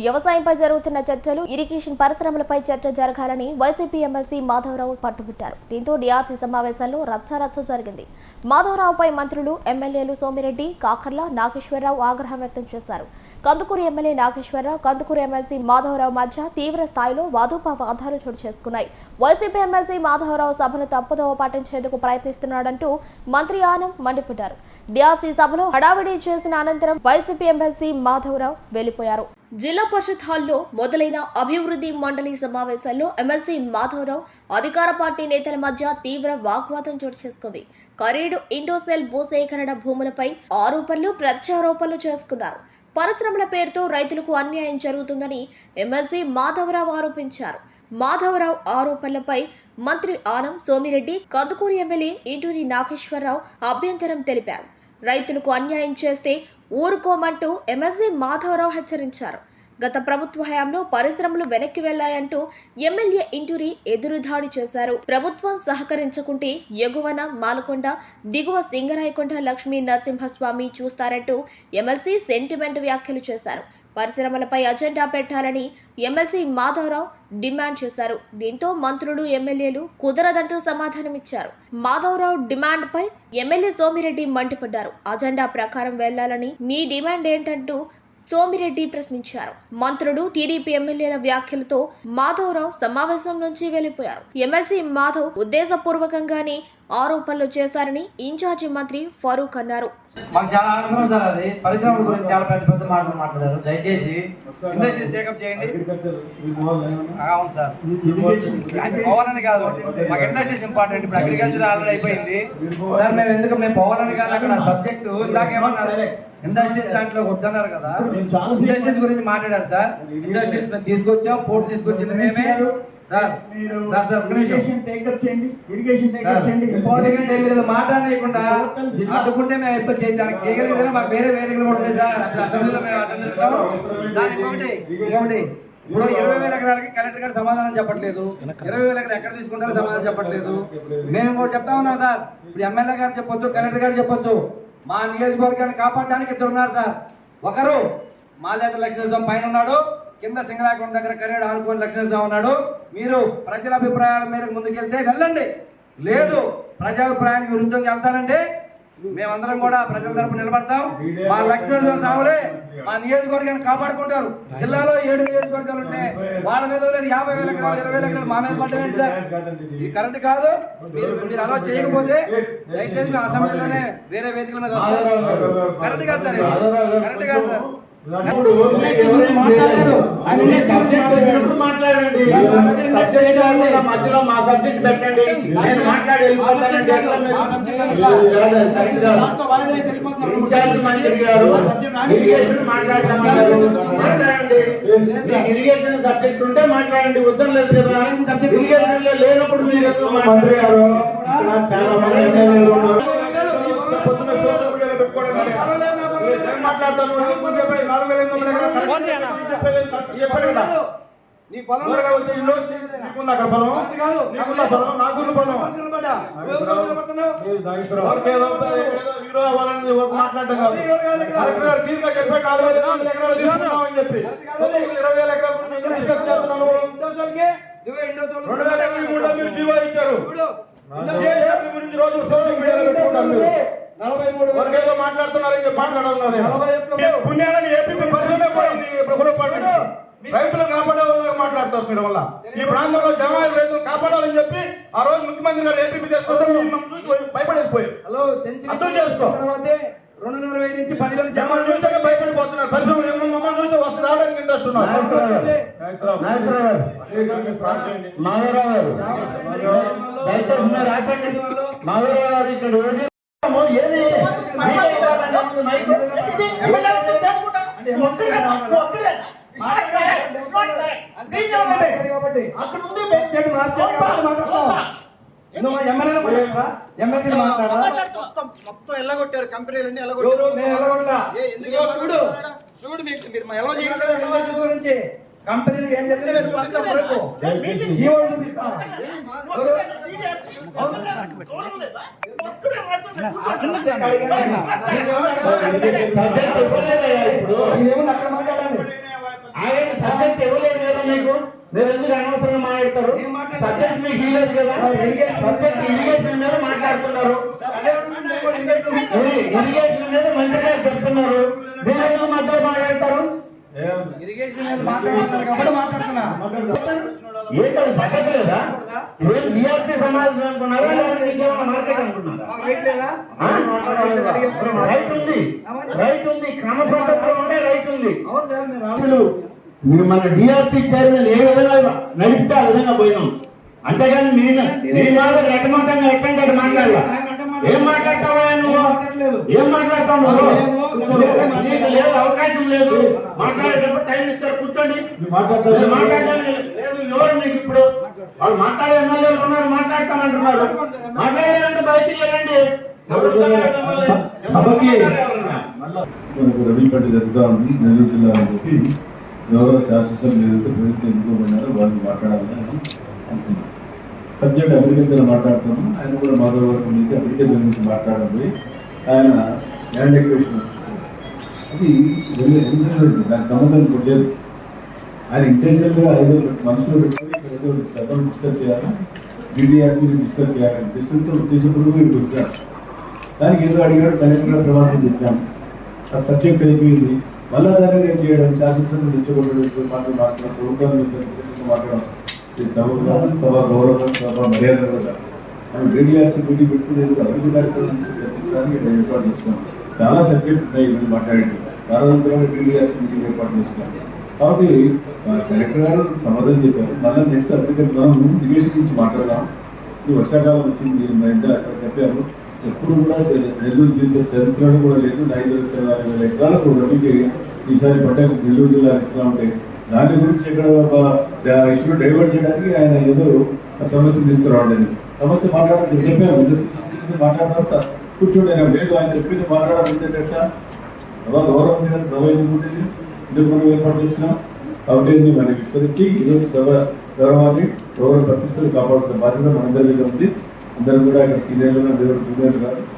వ్యవసాయంపై జరుగుతున్న చర్చలు ఇరిగేషన్ పరిశ్రమలపై చర్చ జరగాలని వైసీపీ ఎమ్మెల్సీ మాధవరావు పట్టుబట్టారు. దీంతో డిఆర్సీ సమావేశాల్లో రచ్చారచ్చ జరిగింది. మాధవరావుపై మంత్రులు ఎమ్మెల్యేలు సోమిరెడ్డి కాకర్ల నాగేశ్వరరావు ఆగ్రహం వ్యక్తం చేశారు. కందుకూరు ఎమ్మెల్యే నాగేశ్వరరావు కందుకూరు ఎమ్మెల్సీ మాధవరావు మధ్య తీవ్ర స్థాయిలో వాదోపవాదాలు చోటు చేసుకున్నాయి. వైసీపీ ఎమ్మెల్సీ మాధవరావు సభను తప్పుదోవ పాటించేందుకు ప్రయత్నిస్తున్నాడంటూ మంత్రి ఆనం మండిపడ్డారు. డిఆర్సీ సభలో హడావిడి చేసిన అనంతరం వైసీపీ ఎమ్మెల్సీ మాధవరావు వెళ్ళిపోయారు. జిల్లా పరిషత్ హాల్లో మొదలైన అభివృద్ధి మండలి సమావేశాల్లో ఎమ్మెల్సీ మాధవరావు అధికార పార్టీ నేతల మధ్య తీవ్ర వాగ్వాదం చోటు చేసుకుంది. కరీడు ఇండోసెల్ భూసేకరణ భూములపై ఆరోపణలు ప్రత్యారోపణలు చేసుకున్నారు. పరిశ్రమల పేరుతో రైతులకు అన్యాయం జరుగుతుందని ఎమ్మెల్సీ మాధవరావు ఆరోపించారు. మాధవరావు ఆరోపణలపై మంత్రి ఆనం సోమిరెడ్డి కందుకూరు ఎమ్మెల్యే ఇంటూరి నాగేశ్వరరావు అభ్యంతరం తెలిపారు. రైతులకు అన్యాయం చేస్తే ఊరుకోమంటూ ఎమ్మెల్సీ మాధవరావు హెచ్చరించారు. గత ప్రభుత్వ హయాంలో పరిశ్రమలు వెనక్కి వెళ్ళాయంటూ ఎమ్మెల్యే ఇంటూరి ఎదురుదాడి చేశారు. ప్రభుత్వం సహకరించకుంటే ఎగువన మాలకొండ దిగువ సింగరాయకొండ లక్ష్మీ నరసింహస్వామి చూస్తారంటూ ఎమ్మెల్సీ సెంటిమెంట్ వ్యాఖ్యలు చేశారు. పరిశ్రమలపై అజెండా పెట్టాలని ఎమ్మెల్సీ మాధవరావు డిమాండ్ చేశారు. దీంతో మంత్రులు ఎమ్మెల్యేలు కుదరదంటూ సమాధానమిచ్చారు. మాధవరావు డిమాండ్పై ఎమ్మెల్యే సోమిరెడ్డి మండిపడ్డారు. అజెండా ప్రకారం వెళ్ళాలని మీ డిమాండ్ ఏంటంటూ సోమిరెడ్డి ప్రశ్నించారు. మంత్రులు టీడీపీ ఎమ్మెల్యేల వ్యాఖ్యలతో మాధవరావు సమావేశం నుంచి వెళ్ళిపోయారు ఎమ్మెల్సీ మాధవ్ ఉద్దేశపూర్వకంగానే ఆరోపణలు చేశారని ఇన్ఛార్జి మంత్రి ఫరూక్ అన్నారు. మాకు చాలా అవసరం సార్ అది. పరిశ్రమల గురించి చాలా పెద్ద పెద్ద మాటలు మాట్లాడారు. దయచేసి ఇండస్ట్రీస్ టేకప్ చేయండి. అవును సార్. అది పోవాలని కాదు. మాకు ఇండస్ట్రీస్ ఇంపార్టెంట్. ఇప్పుడు అగ్రికల్చర్ ఆల్రెడీ అయిపోయింది. సార్ మేము ఎందుకు? మేము పోవాలని కాదు. అక్కడ సబ్జెక్టు ఇందాకేమన్నారు. ఇండస్ట్రీస్ దాంట్లో వద్దన్నారు కదా. ఇండస్ట్రీస్ గురించి మాట్లాడారు సార్. ఇండస్ట్రీస్ తీసుకొచ్చాం పోర్ట్ తీసుకొచ్చింది మేమే. సార్. ఇరిగేషన్ టేకప్ చేయండి ఇరిగేషన్ సార్, టేకప్ చేయండి ఇంపార్టెంట్ ఏం లేదు మాట్లాడలేకుండా అడ్డుకుంటే మేము ఎప్పుడు చేయడానికి చేయగలిగితే మాకు వేరే వేదికలు కూడా ఉన్నాయి సార్. అసెంబ్లీలో మేము సార్ ఇంకొకటి ఇంకొకటి. ఇప్పుడు ఇరవై వేల ఎకరాలకి కలెక్టర్ గారు సమాధానం చెప్పట్లేదు. ఇరవై వేల ఎకరాలు ఎక్కడ తీసుకుంటారో సమాధానం చెప్పట్లేదు. మేము కూడా చెప్తా ఉన్నాం సార్. ఇప్పుడు ఎమ్మెల్యే గారు చెప్పొచ్చు కలెక్టర్ గారు చెప్పొచ్చు. మా నియోజకవర్గాన్ని కాపాడడానికి ఇద్దరు ఉన్నారు సార్. ఒకరు మాలేత లక్ష్మీస్వామి పైన ఉన్నాడు. కింద సింగరాకుం దగ్గర కరేడు ఆనుకోని లక్ష్మీస్వామి ఉన్నాడు. మీరు ప్రజల అభిప్రాయాల మేరకు ముందుకెళ్తే వెళ్ళండి. లేదు ప్రజాభిప్రాయానికి విరుద్ధంగా వెళ్తానంటే మేమందరం కూడా ప్రజల తరపు నిలబడతాం. మా లక్ష్మీనరసింహ సాగులే మా నియోజకవర్గాన్ని కాపాడుకుంటారు. జిల్లాలో ఏడు నియోజకవర్గాలు ఉంటే వాళ్ళ మీద లేదు యాభై వేల ఎకరాలు ఇరవై వేల ఎకరాలు మా మీద పడ్డాయండి సార్? ఇది కరెంట్ కాదు. మీరు మీరు అలా చేయకపోతే దయచేసి మేము అసెంబ్లీలోనే వేరే వేదికల మీద వస్తారు. కాదు సార్ కరెంట్ కరెక్ట్ కాదు సార్. మధ్యలో మా సబ్జెక్ట్ పెట్టండి నేను మాట్లాడి. ఇన్ఛార్జ్ మంత్రి గారు ఇరిగేషన్ మాట్లాడతామన్నారు మాట్లాడండి ఇరిగేషన్ సబ్జెక్ట్ ఉంటే మాట్లాడండి వద్దని లేదు కదా సబ్జెక్ట్ ఇరిగేషన్లో లేనప్పుడు మీరు మంత్రి గారు చాలా మంది మాట్లాడతాను. నాలుగు వేల ఎనిమిది వందల చెప్పాడు కదా. నీ పొలం నీకుంది అక్కడ పొలం? నీకుందా పొలం? నాకున్న పొలం. హీరో అవ్వాలని మాట్లాడటం కాదు. కలెక్టర్ గారు క్లియర్గా చెప్పాడు నాలుగు వేల ఎనిమిది ఎకరాలు తీసుకున్నామని చెప్పి. ఇరవై వేల ఎకరాలు చేస్తున్నాను రెండు వేల ఇరవై మూడులో మీరు జీవో ఇచ్చారు. గురించి రోజు సోషల్ మీడియాలో పెట్టుకుంటారు నలభై మూడు మాట్లాడుతున్నారు పుణ్యాలని ఏపీ పరిశ్రమ పోయింది ప్రభుత్వ కాపాడే వాళ్ళగా మాట్లాడతారు మీరు వల్ల ఈ ప్రాంతంలో జమాయి రైతులు కాపాడాలని చెప్పి ఆ రోజు ముఖ్యమంత్రి గారు ఏపీ తీసుకొస్తారు మిమ్మల్ని చూసి భయపడిపోయారు హలో అర్థం చేసుకో. వెయ్యి నుంచి పదివేల జమాలు చూస్తే భయపడిపోతున్నారు. పరిశ్రమలు ఏమో మమ్మల్ని చూస్తే వస్తు రావడానికి ఇంట్రెస్ట్ ఉన్నారు. మాధవరావు గారు. ఇక్కడ అక్కడ ఉంది చెడు మాట్లాడతావు. నువ్వు ఎమ్మెల్యేలు మాట్లాడతా ఎమ్మెల్సీలు మాట్లాడా మొత్తం ఎల్లగొట్టారు. కంపెనీలన్నీ ఎల్లగొట్టారు. చూడు. చూడు మీకు మీరు ఎలా ఇండస్ట్రీస్ గురించి. కంపెనీలు ఏం జరిగిందో? చూపిస్తాం ఎవరు? సబ్జెక్ట్ అక్కడ మాట్లాడండి ఆయన మీరు ఎందుకు అనవసరంగా మాట్లాడతారు? సబ్జెక్ట్ మీకు ఇవ్వలేదు కదా సబ్జెక్ట్ ఇరిగేషన్ మీద మాట్లాడుతున్నారు ఇరిగేషన్ మీద మంత్రి గారు చెప్తున్నారు మీరు ఎందుకు మధ్యలో మాట్లాడతారు ఇరిగేషన్ మీద మాట్లాడుతున్నారు కాబట్టి మాట్లాడుతున్నా. ఏంటది పద్ధతి లేదా ఏం బీఆర్సీ సమాజం అనుకున్నారా? లేకపోతే ఇంకేమైనా మార్కెట్ అనుకున్నారా? మాకు రైట్ ఉంది. రైట్ ఉంది. క్రమ పద్ధతిలో ఉండే రైట్ ఉంది. అవును సార్ మీరు రావాలి. అసలు మీరు మన డిఆర్సీ చైర్మన్ ఏ విధంగా నడిపితే ఆ విధంగా పోయినాం. అంతేగాని మీ మీ మాట రెట్టమతంగా ఎట్టంటే మాట్లాడాల? ఏం మాట్లాడతావా నువ్వు? మాట్లాడలేదు. ఏం మాట్లాడతావు. నీకు లేదు అవకాశం లేదు. మాట్లాడేటప్పుడు టైం ఇస్తారు కూర్చోండి. మాట్లాడడానికి లేదు ఎవరు మీకు ఇప్పుడు? వాళ్ళు మాట్లాడే ఎమ్మెల్యేలు ఉన్నారు మాట్లాడతామంటున్నారు మాట్లాడాలంటే బయటికి వెళ్ళండి. ఎవరు సభకి? మనకు రవిపేట జరుగుతూ ఉంది నెల్లూరు జిల్లా అని చెప్పి గౌరవ శాసనసభ్యులు ఏదైతే ప్రభుత్వం ఎన్నుకోమన్నారో వాళ్ళు మాట్లాడాలని అనుకున్నాం సబ్జెక్ట్ అగ్రికల్చర్ మాట్లాడుతున్నాం. ఆయన కూడా మాధవ వరకు నుంచి అగ్రికల్చర్ గురించి మాట్లాడండి. ఆయన ల్యాండ్ ఎక్వేషన్ అది వెళ్ళి ఎందుకంటే దానికి సంబంధం కొట్టేది లేదు. ఆయన ఇంటెన్షన్గా ఏదో మనుషులు పెట్టుకొని ఏదో సభను డిస్టర్బ్ చేయాలి బీడీఆర్సీని డిస్టర్బ్ చేయాలని ఉద్దేశంతో ఉద్దేశపూర్వకంగా ఇప్పుడు వచ్చారు. దానికి ఏదో అడిగాడు కనెక్ట్గా సమాధానం ఇచ్చాను ఆ సబ్జెక్ట్ అయిపోయింది. మళ్ళా దాన్ని నేను చేయడం? శాసనసభ తెచ్చుకోవడం మాటలు మాట్లాడడం ప్రభుత్వాన్ని మాట్లాడడం. ఈ సభ సభ గౌరవం సభ. మర్యాద కూడా మనం రేడియాసి డ్యూటీ పెట్టుకునేది అభివృద్ధి కార్యక్రమం చర్చించడానికి ఇక్కడ ఏర్పాటు చేస్తున్నాం. చాలా సబ్జెక్ట్ ఉన్నాయి ఇవన్నీ మాట్లాడేది కారణంతరంగా రేడియాసి మీటింగ్ ఏర్పాటు చేస్తున్నాం. కాబట్టి కలెక్టర్ గారు సమాధానం చెప్పారు. మళ్ళీ నెక్స్ట్ అగ్రికల్చర్ మనం ఇరిగేషన్ గురించి మాట్లాడదాం. ఈ వర్షాకాలం వచ్చింది మా అక్కడ చెప్పారు ఎప్పుడు కూడా నెల్లూరు జిల్లా చరిత్రలో కూడా లేదు. ఐదు లక్షల ఎకరాలకు రవికి ఈసారి పంట నెల్లూరు జిల్లా ఇస్తా ఉంటే దాని గురించి ఇక్కడ ఇష్యూ డైవర్ట్ చేయడానికి ఆయన ఏదో సమస్యను తీసుకురావడం. సమస్య మాట్లాడడం చెప్పాము ఇండస్ట్రీ మాట్లాడిన తర్వాత కూర్చోండి ఆయన లేదు ఆయన చెప్పింది మాట్లాడాలంటే సభ గౌరవం మీద సభ ఎందుకు ఎందుకు మనం ఏర్పాటు చేసినాం? కాబట్టి ఇది మన విస్మరించి ఈరోజు సభ గౌరవాన్ని గౌరవ ప్రతిష్టలు కాపాడాల్సిన బాధ్యత మనందరి మీద ఉంది. అందరూ కూడా ఇక్కడ సీనియర్లు జూనియర్లు కాదు